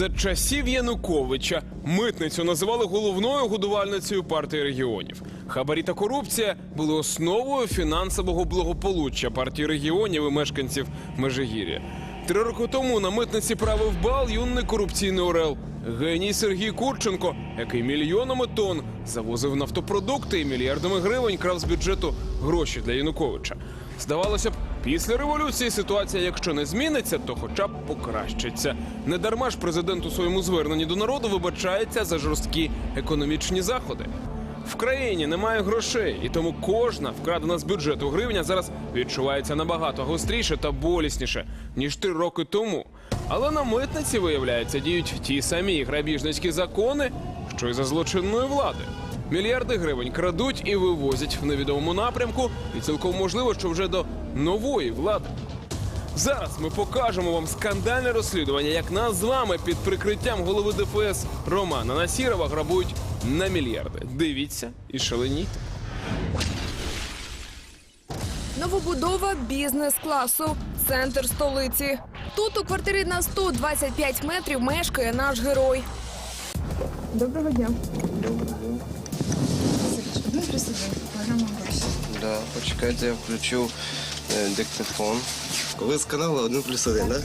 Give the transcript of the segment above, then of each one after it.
За часів Януковича митницю називали головною годувальницею партії регіонів. Хабарі та корупція були основою фінансового благополуччя партії регіонів і мешканців Межигір'я. Три роки тому на митниці правив бал юний корупційний орел. Геній Сергій Курченко, який мільйонами тонн завозив нафтопродукти і мільярдами гривень крав з бюджету гроші для Януковича. Здавалося б, після революції ситуація, якщо не зміниться, то хоча б покращиться. Не дарма ж президент у своєму зверненні до народу вибачається за жорсткі економічні заходи. В країні немає грошей, і тому кожна вкрадена з бюджету гривня зараз відчувається набагато гостріше та болісніше ніж три роки тому. Але на митниці виявляється діють ті самі грабіжницькі закони, що й за злочинної влади. Мільярди гривень крадуть і вивозять в невідомому напрямку, і цілком можливо, що вже до нової влади. Зараз ми покажемо вам скандальне розслідування, як нас з вами під прикриттям голови ДФС Романа Насірова грабують на мільярди. Дивіться і шаленійте. Новобудова бізнес-класу, центр столиці. Тут у квартирі на 125 метрів мешкає наш герой. Доброго дня. Ну. Да, почекайте, я включу е, диктофон. Ви з каналу 1 плюс 1, так?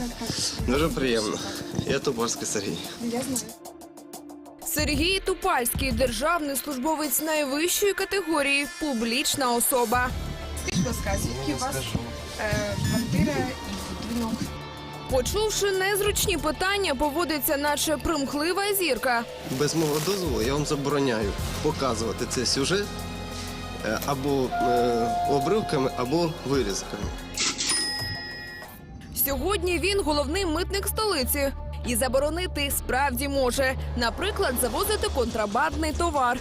Дуже приємно. Я Топорський Сергій. Я знаю. Сергій Тупальський, державний службовець найвищої категорії, публічна особа. Скажіть, будь ласка, звідки у вас е, квартира? Почувши незручні питання, поводиться, наче примхлива зірка. Без мого дозволу я вам забороняю показувати цей сюжет е, або е, обривками, або вирізками. Сьогодні він головний митник столиці. І заборонити справді може, наприклад, завозити контрабандний товар.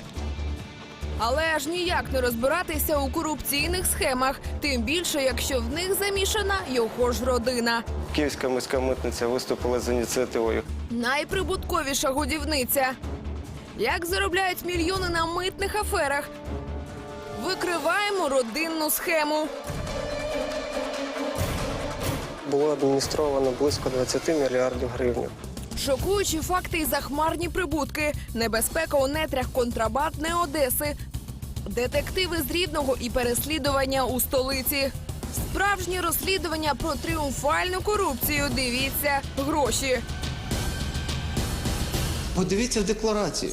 Але аж ніяк не розбиратися у корупційних схемах, тим більше, якщо в них замішана його ж родина. Київська міська митниця виступила з ініціативою. Найприбутковіша годівниця. Як заробляють мільйони на митних аферах? Викриваємо родинну схему. Було адміністровано близько 20 мільярдів гривень. Шокуючі факти і захмарні прибутки, небезпека у нетрях контрабандної Одеси, детективи з рівного і переслідування у столиці. Справжнє розслідування про тріумфальну корупцію. Дивіться гроші. Подивіться в декларацію.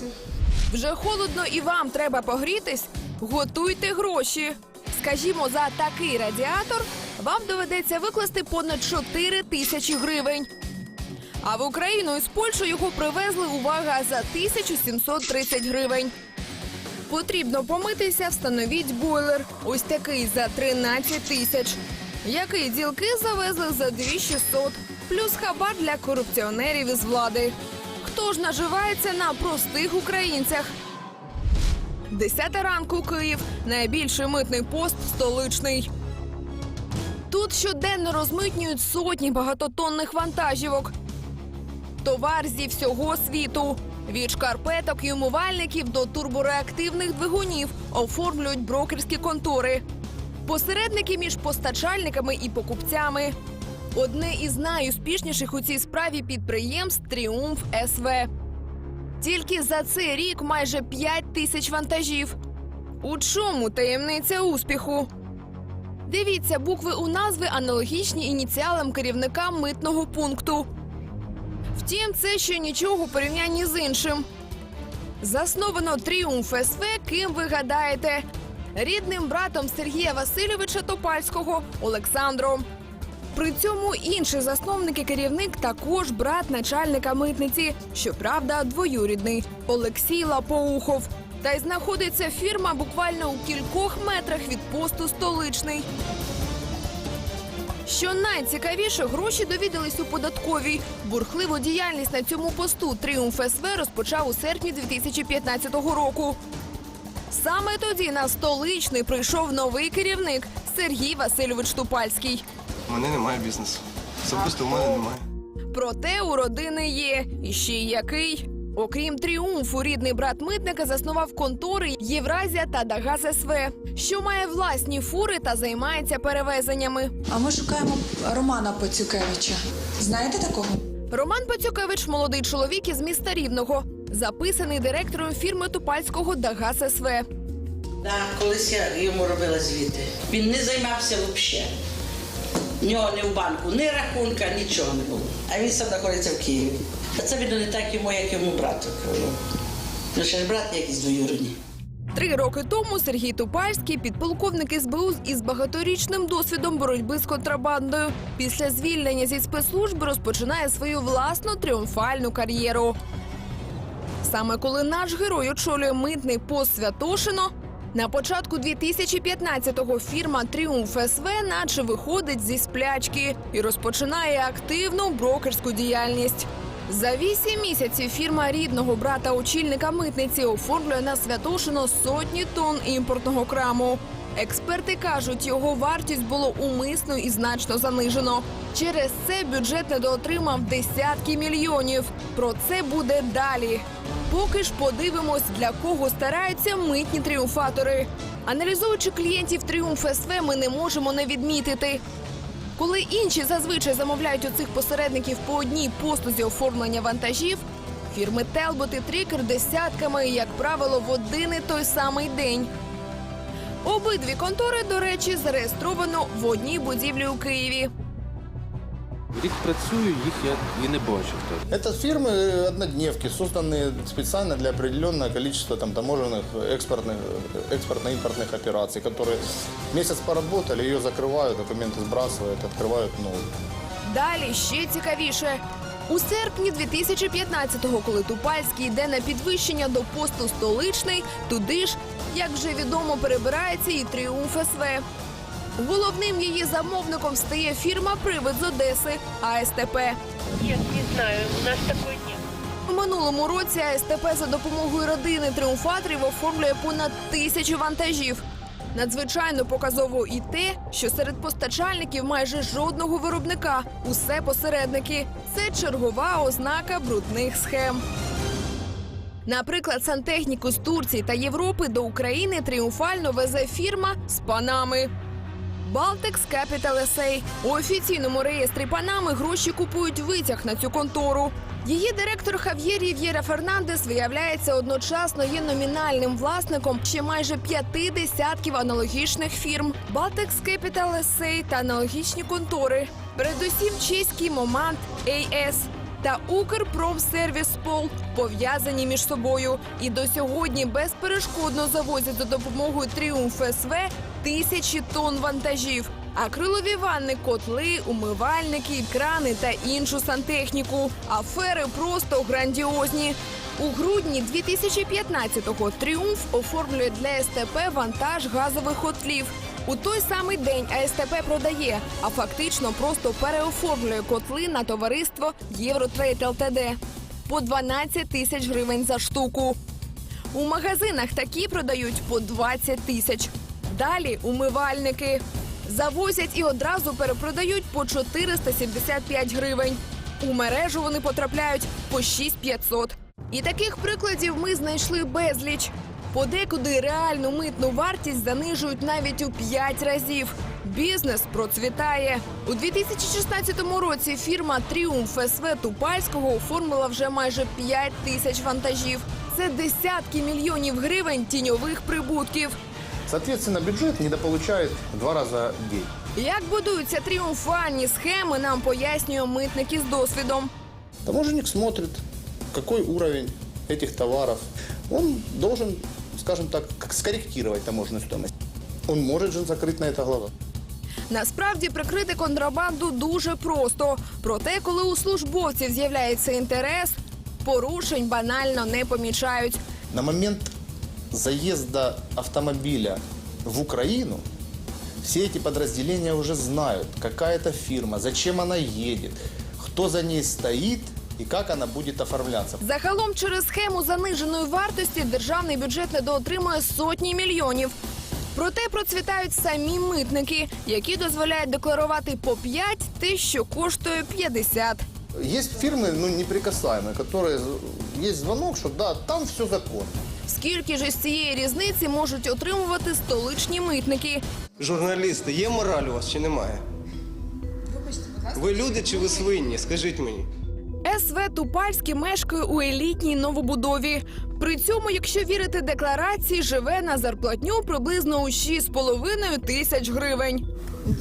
Вже холодно і вам треба погрітись? Готуйте гроші. Скажімо, за такий радіатор вам доведеться викласти понад 4 тисячі гривень. А в Україну із Польщі його привезли увага за 1730 гривень. Потрібно помитися, встановіть бойлер. Ось такий за 13 тисяч. Який ділки завезли за 2600. Плюс хабар для корупціонерів із влади. Хто ж наживається на простих українцях? Десята ранку Київ. Найбільший митний пост столичний. Тут щоденно розмитнюють сотні багатотонних вантажівок. Товар зі всього світу. Від шкарпеток і умивальників до турбореактивних двигунів оформлюють брокерські контори. Посередники між постачальниками і покупцями. Одне із найуспішніших у цій справі підприємств Тріумф СВ. Тільки за цей рік майже 5 тисяч вантажів. У чому таємниця успіху? Дивіться, букви у назви аналогічні ініціалам керівника митного пункту. Втім, це ще нічого у порівнянні з іншим. Засновано Тріумф СВ, ким ви гадаєте? Рідним братом Сергія Васильовича Топальського Олександром. При цьому інший засновник і керівник також брат начальника митниці, щоправда, двоюрідний Олексій Лапоухов. Та й знаходиться фірма буквально у кількох метрах від посту столичний. Що найцікавіше, гроші довідались у податковій. Бурхливу діяльність на цьому посту Тріумф СВ розпочав у серпні 2015 року. Саме тоді на столичний прийшов новий керівник Сергій Васильович Тупальський. У мене немає бізнесу. Особисто в мене немає. Проте у родини є і ще й який. Окрім тріумфу, рідний брат митника заснував контори Євразія та Дагаз СВ, що має власні фури та займається перевезеннями. А ми шукаємо Романа Пацюкевича. Знаєте такого? Роман Пацюкевич молодий чоловік із міста Рівного, записаний директором фірми Тупальського Дагас СВ. Да, колись я йому робила звіти. Він не займався взагалі. В нього ні в банку, ні рахунка, нічого не було. А він сам знаходиться в Києві. Це видно не так йому, як йому брату. Ну, ж брат якийсь двоюродний. Три роки тому Сергій Тупальський, підполковник СБУ із багаторічним досвідом боротьби з контрабандою. Після звільнення зі спецслужби розпочинає свою власну тріумфальну кар'єру. Саме коли наш герой очолює митний пост Святошино, на початку 2015-го фірма Тріумф СВ наче виходить зі сплячки і розпочинає активну брокерську діяльність. За вісім місяців фірма рідного брата очільника митниці оформлює на Святошино сотні тонн імпортного краму. Експерти кажуть, його вартість було умисно і значно занижено. Через це бюджет недоотримав десятки мільйонів. Про це буде далі. Поки ж подивимось, для кого стараються митні тріумфатори. Аналізуючи клієнтів Тріумф СВ, ми не можемо не відмітити. Коли інші зазвичай замовляють у цих посередників по одній послузі оформлення вантажів, фірми Телбот і Трікер десятками, як правило, в один і той самий день. Обидві контори, до речі, зареєстровано в одній будівлі у Києві. Рік працюю, їх я і не бачив. так. Это фирмы э, однодневки, созданные специально для определенного количества там, таможенных экспортных, э, экспортно-импортных операций, которые месяц поработали, ее закрывают, документы сбрасывают, открывают новые. Далі ще цікавіше. У серпні 2015-го, коли Тупальський йде на підвищення до посту столичний, туди ж, як вже відомо, перебирається і Тріумф СВ. Головним її замовником стає фірма Привид з Одеси АСТП. Нет, не знаю, у нас такой нет. У минулому році АСТП за допомогою родини тріумфаторів оформлює понад тисячу вантажів. Надзвичайно показово і те, що серед постачальників майже жодного виробника. Усе посередники. Це чергова ознака брудних схем. Наприклад, сантехніку з Турції та Європи до України тріумфально везе фірма з панами. Baltex Capital SA. У офіційному реєстрі Панами гроші купують витяг на цю контору. Її директор Хав'є Рів'єра Фернандес виявляється одночасно є номінальним власником ще майже п'яти десятків аналогічних фірм Baltex Capital SA та аналогічні контори. Передусім чеський Момант AS та Укрпромсервіспол пов'язані між собою і до сьогодні безперешкодно завозять за допомогою Тріумф СВ тисячі тонн вантажів. Акрилові ванни, котли, умивальники, крани та іншу сантехніку. Афери просто грандіозні. У грудні 2015-го Тріумф оформлює для СТП вантаж газових котлів. У той самий день АСТП продає, а фактично просто переоформлює котли на товариство Євротрейд ЛТД по 12 тисяч гривень за штуку. У магазинах такі продають по 20 тисяч. Далі умивальники. Завозять і одразу перепродають по 475 гривень. У мережу вони потрапляють по 6500. І таких прикладів ми знайшли безліч. Подекуди реальну митну вартість занижують навіть у 5 разів. Бізнес процвітає. У 2016 році фірма Тріумф СВ Тупальського оформила вже майже 5 тисяч вантажів. Це десятки мільйонів гривень тіньових прибутків. Соответственно, бюджет недополучает в два раза в день. Як будуються тріумфальні схеми, нам пояснює митник із досвідом. Таможенник смотрит, какой уровень этих товаров. Он должен, скажем так, как скорректировать таможенную стоимость. Он может же закрыть на это глаза. Насправді прикрити контрабанду дуже просто. Проте, коли у службовців з'являється інтерес, порушень банально не помічають. На момент заезда автомобиля в Украину все эти подразделения уже знают, какая это фирма, зачем она едет, кто за ней стоит и как она будет оформляться. Загалом через схему заниженої вартості державний бюджет недоотримує сотні мільйонів. Проте процвітають самі митники, які дозволяють декларувати по 5 те, що коштує 50. Есть фирмы ну, неприкасаемые, которые есть звонок, что да, там все законно. Скільки ж із цієї різниці можуть отримувати столичні митники? Журналісти, є мораль у вас чи немає? Вибачте. Ви люди чи ви свинні? Скажіть мені. СВ Тупальський мешкає у елітній новобудові. При цьому, якщо вірити декларації, живе на зарплатню приблизно у 6,5 тисяч гривень.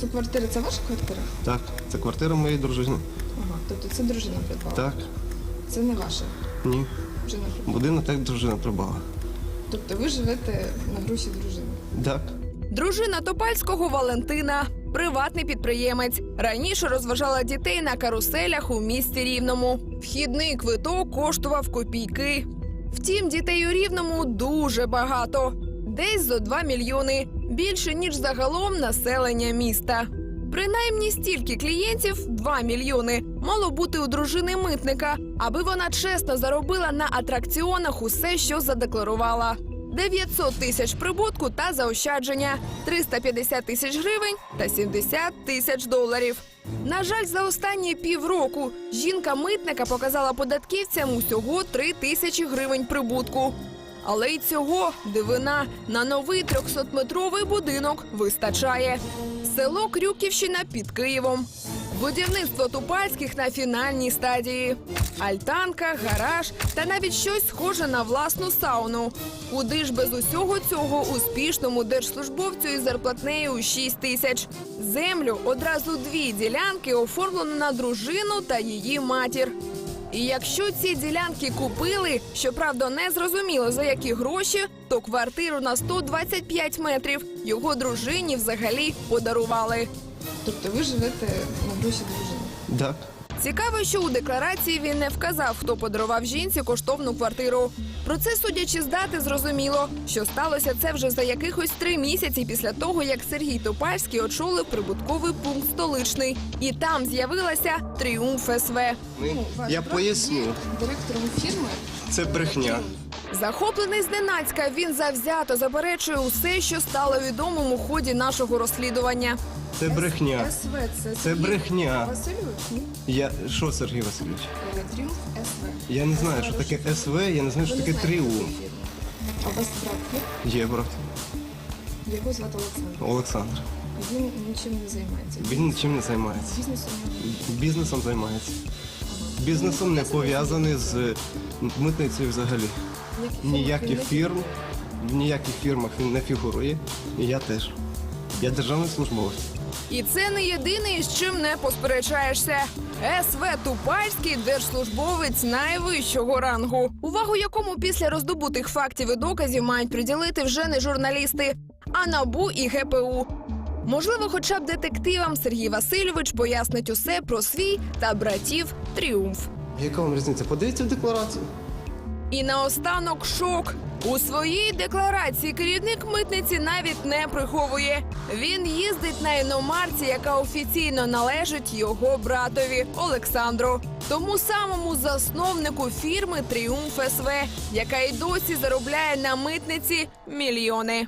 Ця квартира це ваша квартира? Так, це квартира моєї дружини. Ага, тобто це дружина придбала. Так, Це не ваша ні. Дружина придбала. Будинок так дружина придбала. Тобто ви живете на гроші дружини. Так. Дружина Топальського Валентина, приватний підприємець. Раніше розважала дітей на каруселях у місті Рівному. Вхідний квиток коштував копійки. Втім, дітей у Рівному дуже багато. Десь зо 2 мільйони, більше ніж загалом населення міста. Принаймні стільки клієнтів 2 мільйони мало бути у дружини митника, аби вона чесно заробила на атракціонах усе, що задекларувала. 900 тисяч прибутку та заощадження, 350 тисяч гривень та 70 тисяч доларів. На жаль, за останні півроку жінка митника показала податківцям усього 3 тисячі гривень прибутку. Але й цього дивина на новий 300-метровий будинок вистачає. Село Крюківщина під Києвом. Будівництво Тупальських на фінальній стадії. Альтанка, гараж та навіть щось схоже на власну сауну. Куди ж без усього цього успішному держслужбовцю із зарплатнею у 6 тисяч. Землю одразу дві ділянки оформлено на дружину та її матір. І якщо ці ділянки купили, щоправда, не зрозуміло за які гроші, то квартиру на 125 метрів його дружині взагалі подарували. Тобто ви живете на гроші дружини. Так. Цікаво, що у декларації він не вказав, хто подарував жінці коштовну квартиру. Про це, судячи з дати, зрозуміло, що сталося це вже за якихось три місяці після того, як Сергій Топальський очолив прибутковий пункт столичний, і там з'явилася тріумф СВ. Ми, Ну, я поясню. Директором фірми. Це брехня. Захоплений зненацька, він завзято заперечує усе, що стало відомим у ході нашого розслідування. Це брехня. СВ це, Це Сергій брехня. Васильович? Ні. Я що, Сергій Васильович? Е, Тріумф СВ. Я не знаю, що таке СВ, я не знаю, що таке тріумф. А у вас брат є? Є, брат. Його звати Олександр. Олександр. Він нічим не займається. Він нічим не займається. Бізнесом не Бізнесом займається. Бізнесом не пов'язаний з митницею взагалі. Ніяких фірм, в ніяких фірмах він не фігурує. І я теж. Я державний службовець. І це не єдине, з чим не посперечаєшся. СВ Тупальський держслужбовець найвищого рангу, увагу якому після роздобутих фактів і доказів мають приділити вже не журналісти, а набу і ГПУ. Можливо, хоча б детективам Сергій Васильович пояснить усе про свій та братів тріумф. Яка вам різниця? Подивіться в декларацію. І наостанок шок. У своїй декларації керівник митниці навіть не приховує. Він їздить на іномарці, яка офіційно належить його братові Олександру, тому самому засновнику фірми Тріумф СВ, яка й досі заробляє на митниці мільйони.